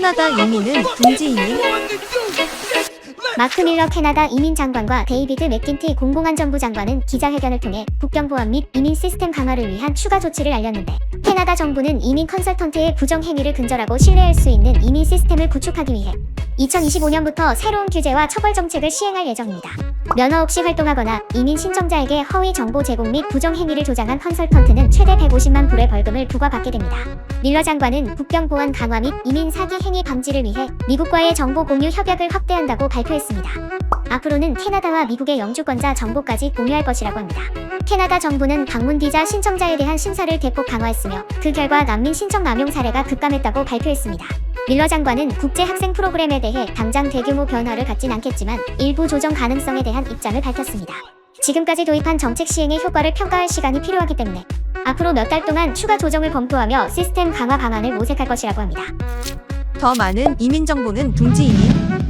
캐나다 둥지 이민, 마크 밀러 캐나다 이민 장관과 데이비드 맥킨티 공공안전부 장관은 기자회견을 통해 국경 보안 및 이민 시스템 강화를 위한 추가 조치를 알렸는데 캐나다 정부는 이민 컨설턴트의 부정 행위를 근절하고 신뢰할 수 있는 이민 시스템을 구축하기 위해 2025년부터 새로운 규제와 처벌 정책을 시행할 예정입니다. 면허 없이 활동하거나 이민 신청자에게 허위 정보 제공 및 부정 행위를 조장한 컨설턴트는 최대 150만 불의 벌금을 부과받게 됩니다. 밀러 장관은 국경 보안 강화 및 이민 사기 행위 방지를 위해 미국과의 정보 공유 협약을 확대한다고 발표했습니다. 앞으로는 캐나다와 미국의 영주권자 정보까지 공유할 것이라고 합니다. 캐나다 정부는 방문 비자 신청자에 대한 심사를 대폭 강화했으며 그 결과 난민 신청 남용 사례가 급감했다고 발표했습니다. 밀러 장관은 국제 학생 프로그램에 대해 당장 대규모 변화를 갖진 않겠지만 일부 조정 가능성에 대한 입장을 밝혔습니다. 지금까지 도입한 정책 시행의 효과를 평가할 시간이 필요하기 때문에 앞으로 몇 달 동안 추가 조정을 검토하며 시스템 강화 방안을 모색할 것이라고 합니다. 더 많은 이민 정보는 둥지 이민,